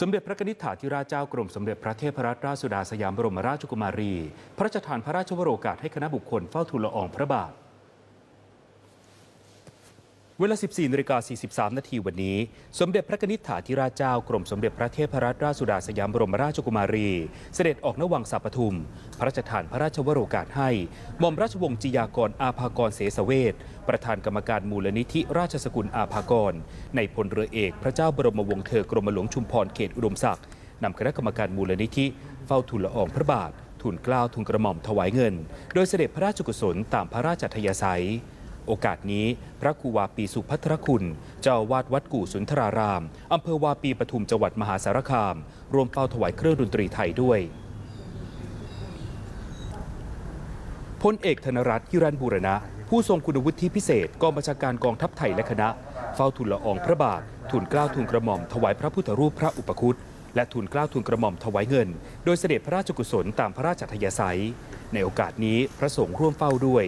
สมเด็จพระนิธิถาธิราชเจ้ากรมสมเด็จพระเทพรัตนราชสุดาสยามบรมราชกุมารี พระราชทานพระราชวโรกาสให้คณะบุคคลเฝ้าทูลละอองพระบาท เวลา 14นาฬิกา43 นาทีวันนี้ สมเด็จพระนิธิถาธิราชเจ้ากรมสมเด็จพระเทพรัตนราชสุดาสยามบรมราชกุมารี เสด็จออกนวังสาปทุม พระราชทานพระราชวโรกาสให้หม่อมราชวงศ์จิยากรอาภากรเสสเวทประธานกรรมการมูลนิธิราชสกุลอาภากร ในพลเรือเอกพระเจ้าบรมวงศ์เธอกรมหลวงชุมพรเขตอุดมศักดิ์นำคณะกรรมการมูลนิธิ เฝ้าทูลละอองพระบาททูลเกล้าทูลกระหม่อมถวายเงิน โดยเสด็จพระราชกุศลตามพระราชอัยาศัย โอกาสนี้พระครูวาปีสุพัทรคุณ เจ้าวาดวัดกู่สุนทราราม อำเภอวาปีปทุมจังหวัดมหาสารคาม รวมเฝ้าถวายเครื่องดนตรีไทยด้วยพลเอกธนรัตน์ฮิรันบูรณะ ผู้ทรงคุณวุฒิพิเศษกองบัญชาการกองทัพไทยและคณะ เฝ้าทูลละอองพระบาททูลเกล้าวทูลกระหม่อมถวายพระพุทธรูปพระอุปคุตและทูลเกล้าวทูลกระหม่อมถวายเงิน โดยเสด็จพระราชกุศลตามพระราชอัยาศัย ในโอกาสนี้พระสงฆ์ร่วมเฝ้าด้วย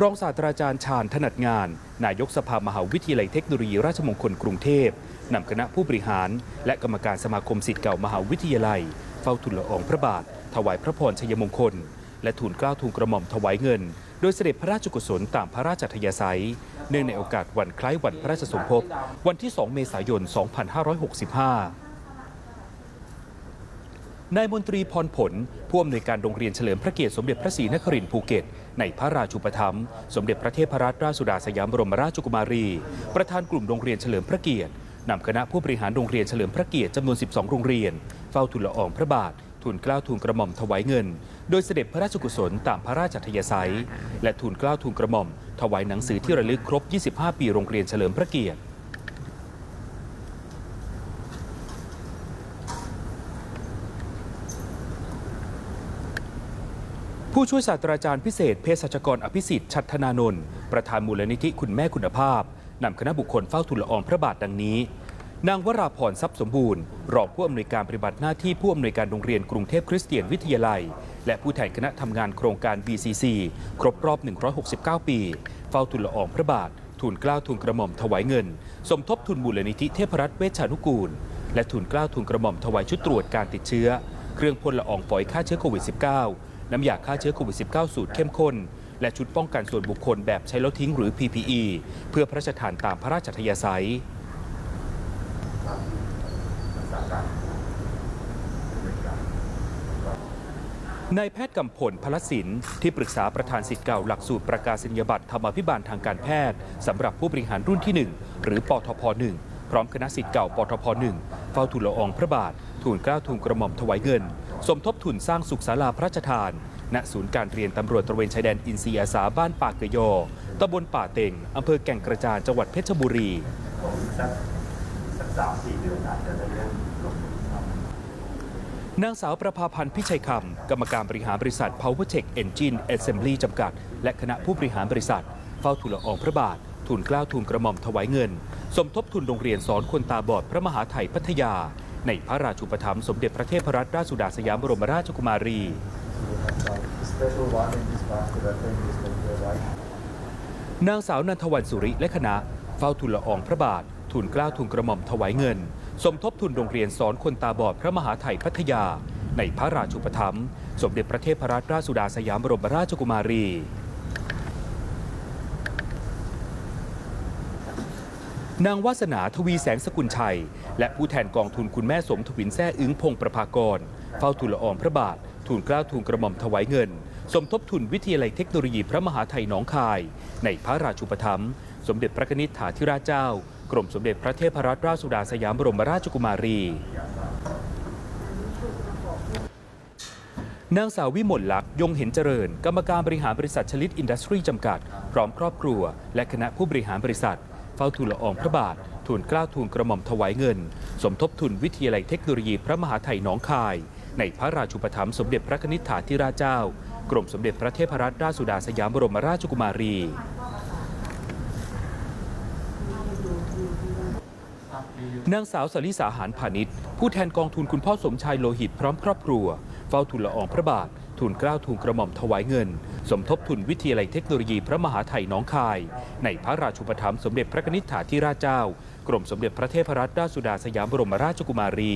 รองศาสตราจารย์ชาญถนัดงาน นายกสภามหาวิทยาลัยเทคโนโลยีราชมงคลกรุงเทพนำคณะผู้บริหาร และกรรมการสมาคมศิษย์เก่ามหาวิทยาลัย เฝ้าทูลละอองพระบาท ถวายพระพรชัยมงคล และทูลเกล้าทูลกระหม่อมถวายเงิน โดยเสด็จพระราชกุศลตามพระราชอัธยาศัย เนื่องในโอกาสวันคล้ายวันพระราชสมภพวันที่ 2 เมษายน 2565 นายมนตรีพรผลผู้อำนวยการโรงเรียนเฉลิมพระเกียรติสมเด็จพระศรีนครินทร์ภูเก็ต ในพระราชูปถัมภ์สมเด็จพระเทพรัตนราชสุดาสยามบรมราชกุมารี ประธานกลุ่มโรงเรียนเฉลิมพระเกียรตินำคณะผู้บริหารโรงเรียนเฉลิมพระเกียรติจำนวน 12 โรงเรียน เฝ้าทูลละอองพระบาททูลเกล้าทูลกระหม่อมถวายเงิน โดยเสด็จพระราชกุศลตามพระราชอัยาศัย และทูลเกล้าทูลกระหม่อม ถวายหนังสือที่ระลึกครบ 25 ปีโรงเรียนเฉลิมพระเกียรติ ผู้ช่วยศาสตราจารย์พิเศษเภสัชกรอภิสิทธิ์ชัดธนานนท์ประธานมูลนิธิคุณแม่คุณภาพนำคณะบุคคลเฝ้าทูลละอองพระบาทดังนี้ นางวราพรทรัพย์สมบูรณ์ รองผู้อำนวยการปฏิบัติหน้าที่ผู้อำนวยการโรงเรียนกรุงเทพคริสเตียนวิทยาลัย และผู้แทนคณะทำงานโครงการ BCC ครบรอบ 169 ปี เฝ้าทูลละอองพระบาททูลเกล้าทูลกระหม่อมถวายเงิน สมทบทุนมูลนิธิเทพรัตน์เวชานุกูล และทูลเกล้าทูลกระหม่อมถวายชุดตรวจการติดเชื้อ เครื่องพ่นละอองฝอยฆ่าเชื้อโควิด -19 น้ำยาฆ่าเชื้อโควิด -19 สูตรเข้มข้น และชุดป้องกันส่วนบุคคลแบบใช้แล้วทิ้งหรือ PPE เพื่อพระราชทานตามพระราชอัธยาศัยนายแพทย์กำพลพลสินที่ปรึกษาประธานสิทธิ์เก่าหลักสูตรประกาศนียบัตรธรรมาภิบาลทางการแพทย์สำหรับผู้บริหารรุ่นที่ 1 หรือปทพ1พร้อมคณะสิทธิ์เก่าปทพ1เฝ้าทูลละอองพระบาททูลเกล้าทูลกระหม่อมถวายเงิน สมทบทุนสร้างสุขศาลาพระราชทาน ณ ศูนย์การเรียนตำรวจตระเวนชายแดนอินทรีอาสาบ้านป่าเกยอตำบลป่าเต็งอำเภอแก่งกระจานจังหวัดเพชรบุรีนางสาวประภาพันธ์พิชัยคำ กรรมการบริหารบริษัท PowerTech Engine Assembly จำกัด และคณะผู้บริหารบริษัท เฝ้าทูลอองพระบาททูลเกล้าวทูลกระหม่อมถวายเงิน สมทบทุนโรงเรียนสอนคนตาบอดพระมหาไทยพัทยา ในพระราชูปถัมภ์สมเด็จพระเทพรัตนราชสุดาสยามบรมราชกุมารี นางสาวนันทวันสุริและคณะ เฝ้าทูลละอองพระบาททูลกล้าวทูลกระหม่อมถวายเงิน สมทบทุนโรงเรียนสอนคนตาบอดพระมหาไทยพัทยา ในพระราชูปถัมภ์สมเด็จพระเทพรัตนราชสุดาสยามบรมราชกุมารีนางวาสนาทวีแสงสกุลชัย และผู้แทนกองทุนคุณแม่สมทวินแซ่อึ้งพงประภากร เฝ้าทูลละอองพระบาท ทูลเกล้าทูลกระหม่อมถวายเงิน สมทบทุนวิทยาลัยเทคโนโลยีพระมหาไทยหนองคาย ในพระราชูปถัมภ์สมเด็จพระนิธิถาธิราชเจ้า กรมสมเด็จพระเทพรัตนราชสุดาสยามบรมราชกุมารีนางสาววิมลลักษ์ยงเห็นเจริญ กรรมการบริหารบริษัทชลิตอินดัสทรีจำกัด พร้อมครอบครัว และคณะผู้บริหารบริษัท เฝ้าทูลละอองพระบาท ทูลเกล้าทูลกระหม่อมถวายเงิน สมทบทุนวิทยาลัยเทคโนโลยีพระมหาไทยหนองคาย ในพระราชูปถัมภ์สมเด็จพระนิธิถาธิราชเจ้า กรมสมเด็จพระเทพรัตนราชสุดาสยามบรมราชกุมารี นางสาวสลิสาหารพาณิชย์ ผู้แทนกองทุนคุณพ่อสมชายโลหิตพร้อมครอบครัว เฝ้าทูลละอองพระบาททูลเกล้าทูลกระหม่อมถวายเงิน สมทบทุนวิทยาลัยเทคโนโลยีพระมหาไทยน้องคาย ในพระราชูปถัมภ์สมเด็จพระนิษฐาธิราชเจ้า กรมสมเด็จพระเทพรัตนราชสุดาสยามบรมราชกุมารี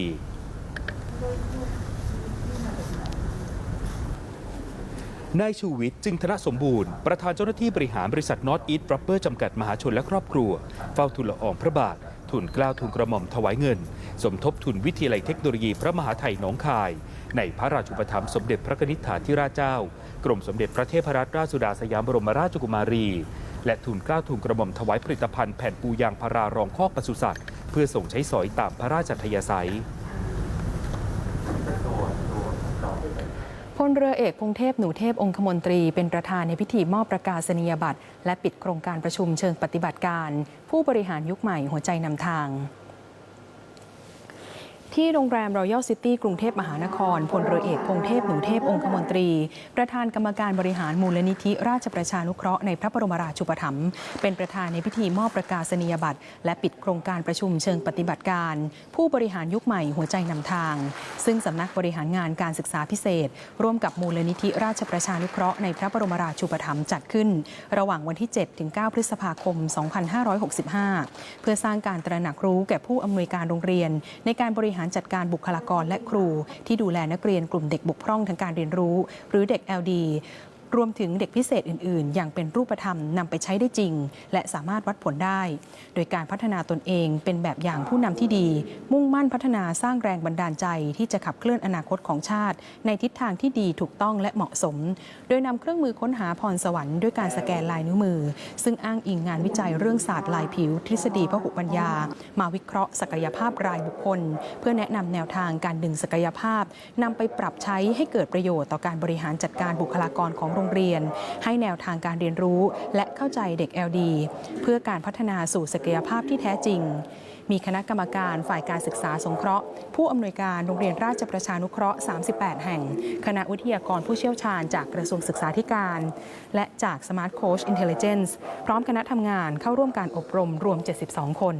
นายชูวิทย์จึงธนสมบูรณ์ ประธานเจ้าหน้าที่บริหารบริษัทนอตอีทปรอปเปอร์จำกัดมหาชนและครอบครัว เฝ้าทุนละอองพระบาท ทุนกล้าวทุนกระหม่อมถวายเงิน สมทบทุนวิทยาลัยเทคโนโลยีพระมหาไทยหนองคาย ในพระราชูปถัมภ์สมเด็จพระนิษฐาธิราชเจ้า กรมสมเด็จพระเทพรัตนราชสุดาสยามบรมราชกุมารี และทุนกล้าทุนกระหม่อมถวายผลิตภัณฑ์แผ่นปูยางพารารองคอกปศุสัตว์ เพื่อส่งใช้สอยตามพระราชทยาศัยพลเรือเอกพงเทพหนูเทพองคมนตรีเป็นประธานในพิธีมอบประกาศนียบัตร และปิดโครงการประชุมเชิงปฏิบัติการ ผู้บริหารยุคใหม่หัวใจนำทาง ที่โรงแรมรอยัลซิตี้กรุงเทพมหานคร พลเรือเอกพงเทพหนูเทพองคมนตรี ประธานกรรมการบริหารมูลนิธิ ราชประชานุเคราะห์ในพระบรมราชูปถัมภ์เป็นประธานในพิธีมอบประกาศนียบัตร และปิดโครงการประชุมเชิงปฏิบัติการ ผู้บริหารยุคใหม่หัวใจนำทาง ซึ่งสำนักบริหารงานการศึกษาพิเศษ ร่วมกับมูลนิธิราชประชานุเคราะห์ในพระบรมราชูปถัมภ์จัดขึ้น ระหว่างวันที่ 7 ถึง 9 พฤษภาคม 2565 เพื่อสร้างการตระหนักรู้แก่ผู้อำนวยการโรงเรียน ในการบริหารหารจัดการบุคลากรและครู ที่ดูแลนักเรียนกลุ่มเด็กบกพร่องทางการเรียนรู้ หรือเด็ก LD รวมถึงเด็กพิเศษอื่น ๆ อย่างเป็นรูปธรรมนำไปใช้ได้จริง และสามารถวัดผลได้ โดยการพัฒนาตนเองเป็นแบบอย่างผู้นำที่ดี มุ่งมั่นพัฒนาสร้างแรงบันดาลใจ ที่จะขับเคลื่อนอนาคตของชาติ ในทิศทางที่ดีถูกต้องและเหมาะสม โดยนำเครื่องมือค้นหาพรสวรรค์ด้วยการสแกนลายนิ้วมือ ซึ่งอ้างอิงงานวิจัยเรื่องศาสตร์ลายผิว ทฤษฎีพหุปัญญา มาวิเคราะห์ศักยภาพรายบุคคล เพื่อแนะนำแนวทางการดึงศักยภาพนำไปปรับใช้ให้เกิดประโยชน์ต่อการบริหารจัดการบุคลากรของโรงเรียน ให้แนวทางการเรียนรู้และเข้าใจเด็ก LD เพื่อการพัฒนาสู่ศักยภาพที่แท้จริง มีคณะกรรมการฝ่ายการศึกษาสงเคราะห์ ผู้อำนวยการโรงเรียนราชประชานุเคราะห์ 38 แห่ง คณะวิทยากรผู้เชี่ยวชาญจากกระทรวงศึกษาธิการ และจาก Smart Coach Intelligence พร้อมคณะทำงานเข้าร่วมการอบรมรวม 72 คน